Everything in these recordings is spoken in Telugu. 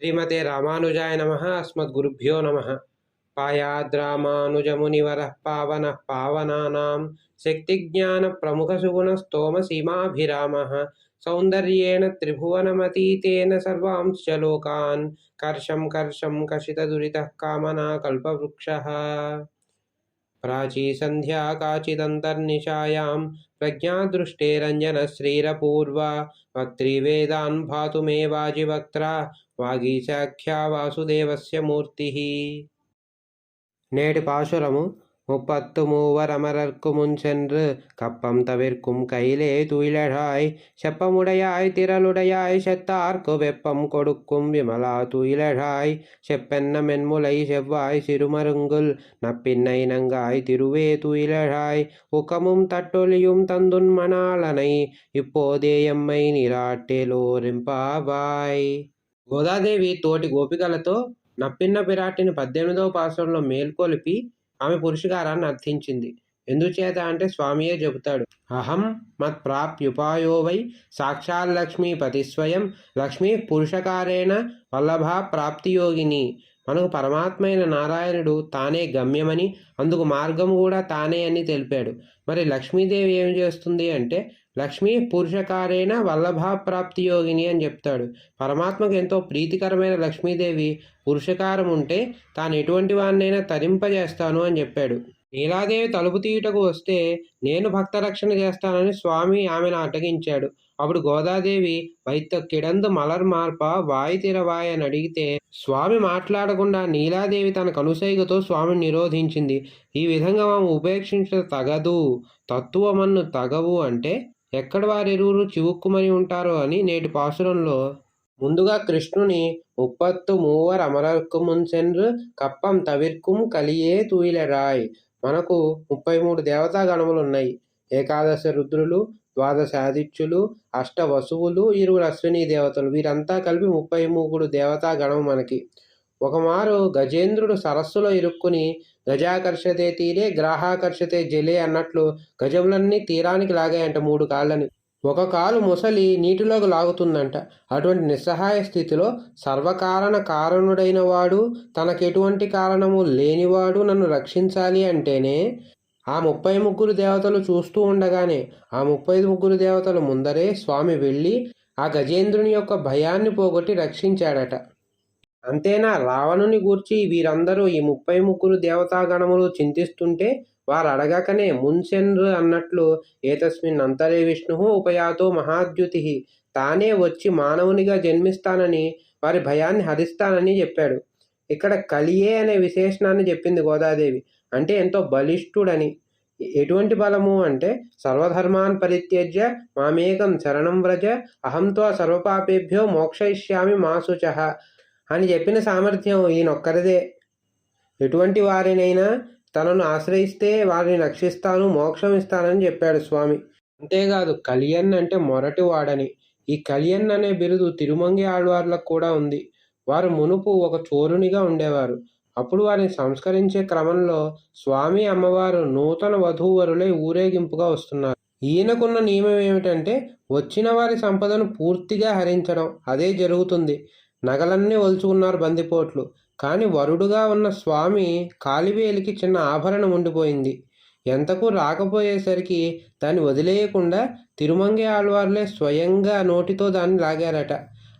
శ్రీమతే రామానుజాయ నమ అస్మద్గురుభ్యో నమ. పాయాద్రామానుజమునివర పవన పవనానాం. శక్తిజ్ఞాన ప్రముఖ సుగుణ స్తోమ సీమాభిరామ సౌందర్యేణ త్రిభువనమతీతేన సర్వాంశ లోకాన్ కర్షం కర్షం కషిత దురిత కామనా కల్పవృక్ష. प्राची सन्ध्या काचिदन्तर्निशायां प्रज्ञादृष्टेरञ्जनश्रीरपूर्वा वक्त्रीवेदान् भातु मे वाजिवक्त्रा వాగీశాఖ్యా వాసుదేవస్య మూర్తి నేటి పాశురము முப்பத்து மூவர் அமரர்க்கு முன் சென்று கப்பம் தவிர்க்கும் கையிலே துயிலழாய் செப்பமுடையாய் திரளுடையாய் செத்தார்க்கு வெப்பம் கொடுக்கும் விமலா துயிலழாய் செப்பென்ன மென்முலை செவ்வாய் சிறுமருங்குல் நப்பின்னை நங்காய் திருவே துயிலழாய் உக்கமும் தட்டொலியும் தந்துன் மணாளனை இப்போதே எம்மை நிராட்டிலோరింపావాయ్ గోదాదేవి తోటి గోపికలతో నప్పిన్న పిరాటిని పద్దెనిమిదవ పాశ్రంలో మేల్కొలిపి ఆమె పురుషకారాన్ని అర్థించింది. ఎందుచేత అంటే స్వామియే చెబుతాడు. అహం మత్ ప్రాప్యుపాయో వై సాక్షాల్లక్ష్మీ పతిస్వయం లక్ష్మీ పురుషకారేణ వల్లభా ప్రాప్తియోగిని. మనకు పరమాత్మైన నారాయణుడు తానే గమ్యమని అందుకు మార్గం కూడా తానే అని తెలిపాడు. మరి లక్ష్మీదేవి ఏం చేస్తుంది అంటే లక్ష్మీ పురుషకారేణ వల్లభాప్రాప్తి యోగిని అని చెప్తాడు. పరమాత్మకు ఎంతో ప్రీతికరమైన లక్ష్మీదేవి పురుషకారం ఉంటే తాను ఎటువంటి వాడినైనా తరింపజేస్తాను అని చెప్పాడు. నీలాదేవి తలుపు తీయుటకు వస్తే నేను భక్త రక్షణ చేస్తానని స్వామి ఆమెను అటగించాడు అప్పుడు గోదాదేవి వైత్త కిడందు మలర్ మార్ప వాయి తిరవాయి అని అడిగితే స్వామి మాట్లాడకుండా నీలాదేవి తన కనుసైగతో స్వామిని నిరోధించింది. ఈ విధంగా ఆమె ఉపేక్షించ తగదు తత్వమన్ను తగవు అంటే ఎక్కడ వారిరువురు చివుక్కుమని ఉంటారో అని నేటి పాసురంలో ముందుగా కృష్ణుని ముప్పత్తు మూవర్ అమరర్కు కప్పం తవిర్కుం కలియే తూయిలరాయ్ మనకు ముప్పై మూడు దేవతా గణములు ఉన్నాయి ఏకాదశ రుద్రులు ద్వాదశ ఆదిత్యులు అష్ట వసువులు ఇరువురు అశ్విని దేవతలు వీరంతా కలిపి ముప్పై మూడు దేవతా గణం మనకి. ఒకమారు గజేంద్రుడు సరస్సులో ఇరుక్కుని గజాకర్షతే తీరే గ్రాహాకర్షతే జలే అన్నట్లు గజములన్నీ తీరానికి లాగాయంట మూడు కాళ్ళని. ఒక కాలు ముసలి నీటిలోకి లాగుతుందంట. అటువంటి నిస్సహాయ స్థితిలో సర్వకారణ కారణుడైన వాడు తనకెటువంటి కారణము లేనివాడు నన్ను రక్షించాలి అంటేనే ఆ ముప్పై ముగ్గురు దేవతలు చూస్తూ ఉండగానే ఆ ముప్పై ముగ్గురు దేవతల ముందరే స్వామి వెళ్ళి ఆ గజేంద్రుని యొక్క భయాన్ని పోగొట్టి రక్షించాడట. అంతేనా? రావణుని గూర్చి వీరందరూ ఈ ముప్పై ముగ్గురు దేవతాగణములు చింతిస్తుంటే వారు అడగకనే మున్సెన్రు అన్నట్లు ఏతస్మిన్ అంతరే విష్ణు ఉపయాతో మహాద్యుతి తానే వచ్చి మానవునిగా జన్మిస్తానని వారి భయాన్ని హరిస్తానని చెప్పాడు. ఇక్కడ కలియే అనే విశేషణాన్ని చెప్పింది గోదాదేవి. అంటే ఎంతో బలిష్ఠుడని. ఎటువంటి బలము అంటే సర్వధర్మాన్ పరిత్యజ్య మామేకం శరణం వ్రజ అహంతో సర్వపాపేభ్యో మోక్షయిష్యామి మాసుచ. అని చెప్పిన సామర్థ్యం ఈయనొక్కరిదే. ఎటువంటి వారినైనా తనను ఆశ్రయిస్తే వారిని రక్షిస్తాను మోక్షం ఇస్తానని చెప్పాడు స్వామి. అంతేకాదు కలియన్ అంటే మొరటి వాడని. ఈ కలియన్ అనే బిరుదు తిరుమంగి ఆళ్వార్లకు కూడా ఉంది. వారు మునుపు ఒక చోరునిగా ఉండేవారు. అప్పుడు వారిని సంస్కరించే క్రమంలో స్వామి అమ్మవారు నూతన వధూవరులై ఊరేగింపుగా వస్తున్నారు. ఈయనకున్న నియమం ఏమిటంటే వచ్చిన వారి సంపదను పూర్తిగా హరించడం. అదే జరుగుతుంది. నగలన్నీ ఒలుచుకున్నారు బందిపోట్లు. కానీ వరుడుగా ఉన్న స్వామి కాలివేలికి చిన్న ఆభరణం ఉండిపోయింది. ఎంతకు రాకపోయేసరికి దాన్ని వదిలేయకుండా తిరుమంగి ఆళ్వార్లే స్వయంగా నోటితో దాన్ని లాగారట.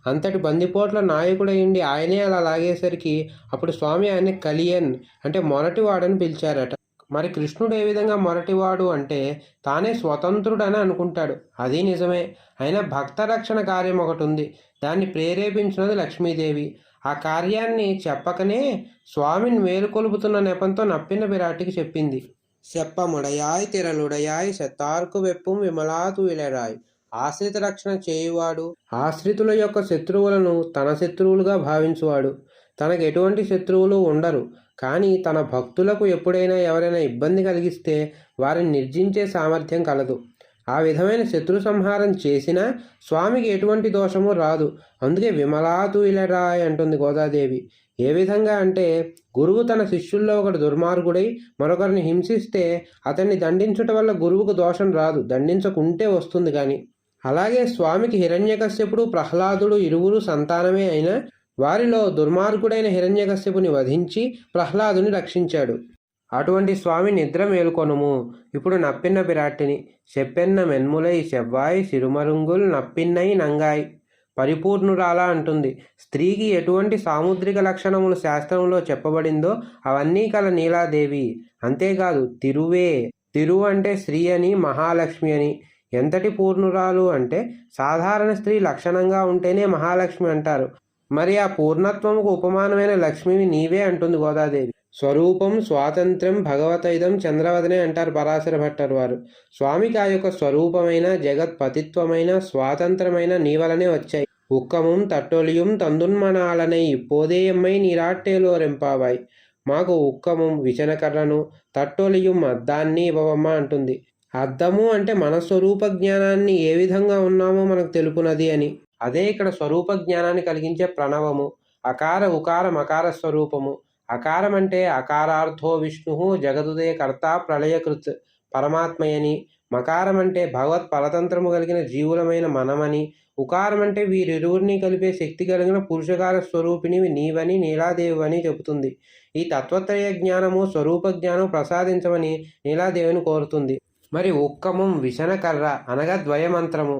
అంతటి బందిపోట్ల నాయకుడయిండి ఆయనే అలా లాగేసరికి అప్పుడు స్వామి ఆయన కలియన్ అంటే మొరటివాడని పిలిచారట. మరి కృష్ణుడు ఏ విధంగా మొరటివాడు అంటే తానే స్వతంత్రుడని అనుకుంటాడు. అది నిజమే. అయినా భక్త రక్షణ కార్యం ఒకటి ఉంది. దాన్ని ప్రేరేపించినది లక్ష్మీదేవి. ఆ కార్యాన్ని చెప్పకనే స్వామిని మేలుకొలుపుతున్న నెపంతో నప్పిన విరాటికి చెప్పింది. చెప్పముడయాయ్ తిరలుడయాయ్ శతార్కు వెప్పుం విమలాతు విలరాయ్. ఆశ్రిత రక్షణ చేయువాడు. ఆశ్రితుల యొక్క శత్రువులను తన శత్రువులుగా భావించువాడు. తనకు ఎటువంటి శత్రువులు ఉండరు. కానీ తన భక్తులకు ఎప్పుడైనా ఎవరైనా ఇబ్బంది కలిగిస్తే వారిని నిర్జించే సామర్థ్యం కలదు. ఆ విధమైన శత్రు సంహారం చేసినా స్వామికి ఎటువంటి దోషము రాదు. అందుకే విమలాతు ఇలా అంటుంది గోదాదేవి. ఏ విధంగా అంటే గురువు తన శిష్యుల్లో ఒకడు దుర్మార్గుడై మరొకరిని హింసిస్తే అతన్ని దండించుట వల్ల గురువుకు దోషం రాదు. దండించకుంటే వస్తుంది కానీ. అలాగే స్వామికి హిరణ్యకశ్యపుడు ప్రహ్లాదుడు ఇరువురు సంతానమే అయినా వారిలో దుర్మార్గుడైన హిరణ్యకశ్యపుని వధించి ప్రహ్లాదుని రక్షించాడు. అటువంటి స్వామి నిద్ర మేలుకొనుము. ఇప్పుడు నప్పిన్న పిరాట్టిని చెప్పెన్న మెన్ములై చెవ్వాయి సిరుమరుంగుల్ నప్పిన్నై నంగాయ్. పరిపూర్ణురాలా అంటుంది. స్త్రీకి ఎటువంటి సాముద్రిక లక్షణములు శాస్త్రంలో చెప్పబడిందో అవన్నీ కల నీలాదేవి. అంతేకాదు తిరువే. తిరు అంటే స్త్రీ అని మహాలక్ష్మి అని. ఎంతటి పూర్ణురాలు అంటే సాధారణ స్త్రీ లక్షణంగా ఉంటేనే మహాలక్ష్మి అంటారు. మరి ఆ పూర్ణత్వముకు ఉపమానమైన లక్ష్మివి నీవే అంటుంది గోదాదేవి. స్వరూపం స్వాతంత్ర్యం భగవతయుధం చంద్రవదనే అంటారు పరాశర భట్టర్ వారు. స్వామికి ఆ యొక్క స్వరూపమైన జగత్పతిత్వమైన స్వాతంత్రమైన నీవలనే వచ్చాయి. ఉక్కమం తట్టొలియం తందున్మణాలనై పోదేయమ్మై నీరాట్టేలో రెంపావాయి మాకు ఉక్కమం విచనకర్రను తట్టొలియం అద్దాన్ని ఇవ్వవమ్మ అంటుంది. అద్దము అంటే మన స్వరూప జ్ఞానాన్ని ఏ విధంగా ఉన్నామో మనకు తెలుపునది అని. అదే ఇక్కడ స్వరూప జ్ఞానాన్ని కలిగించే ప్రణవము అకార ఉకార మకార స్వరూపము. అకారం అంటే అకారార్థో విష్ణు జగదుదయ కర్త ప్రళయకృత్ పరమాత్మయని. మకారం అంటే భగవత్ పరతంత్రము కలిగిన జీవులమైన మనమని. ఉకారం అంటే వీరిరువురిని కలిపే శక్తి కలిగిన పురుషకార స్వరూపిణి నీవని నీలాదేవి అని చెబుతుంది. ఈ తత్వత్రయ జ్ఞానము స్వరూప జ్ఞానం ప్రసాదించమని నీలాదేవిని కోరుతుంది. మరి ఉక్కమం విషనకర్ర అనగా ద్వయమంత్రము.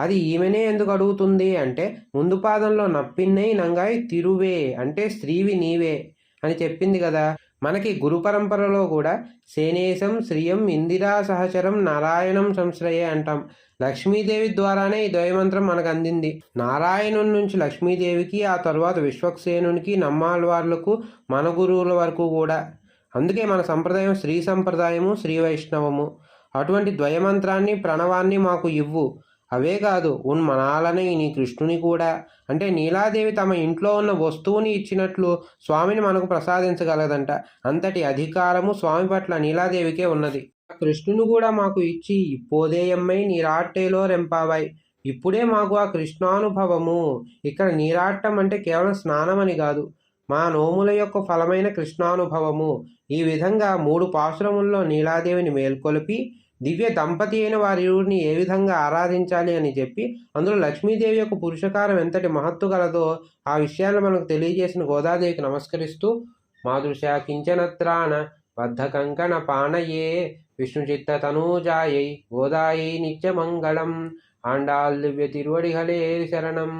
అది ఈమెనే ఎందుకు అడుగుతుంది అంటే ముందు పాదంలో నప్పిన్నై నంగాయి తిరువే అంటే స్త్రీవి నీవే అని చెప్పింది కదా. మనకి గురు పరంపరలో కూడా సేనేశం శ్రియం ఇందిరా సహచరం నారాయణం సంశ్రయే అంటాం. లక్ష్మీదేవి ద్వారానే ఈ ద్వయమంత్రం మనకు అందింది. నారాయణుని నుంచి లక్ష్మీదేవికి ఆ తర్వాత విశ్వక్సేనునికి నమ్మాళ్వార్లకు మన గురువుల వరకు కూడా. అందుకే మన సంప్రదాయం శ్రీ సంప్రదాయము శ్రీ వైష్ణవము. అటువంటి ద్వయమంత్రాన్ని ప్రణవాన్ని మాకు ఇవ్వు. అవే కాదు ఉన్మనాలనే నీ కృష్ణుని కూడా. అంటే నీలాదేవి తమ ఇంట్లో ఉన్న వస్తువుని ఇచ్చినట్లు స్వామిని మనకు ప్రసాదించగలదంట. అంతటి అధికారము స్వామి పట్ల నీలాదేవికే ఉన్నది. ఆ కృష్ణుని కూడా మాకు ఇచ్చి ఇప్పోదేయమ్మై నీరాట్టేలో రెంపావాయి. ఇప్పుడే మాకు ఆ కృష్ణానుభవము. ఇక్కడ నీరాట్టం అంటే కేవలం స్నానమని కాదు మా నోముల యొక్క ఫలమైన కృష్ణానుభవము. ఈ విధంగా మూడు పాశురముల్లో నీలాదేవిని మేల్కొలిపి దివ్య దంపతి అయిన వారిని ఏ విధంగా ఆరాధించాలి అని చెప్పి అందులో లక్ష్మీదేవి యొక్క పురుషకారం ఎంతటి మహత్తు గలదో ఆ విషయాలు మనకు తెలియజేసిన గోదాదేవికి నమస్కరిస్తూ మాదృశ కించనత్రాన బద్ధ కంకణ పాణయే విష్ణు చిత్త తనూజాయై గోదాయి నిత్యమంగళం. ఆండాల్ దివ్య తిరువడిహలే శరణం.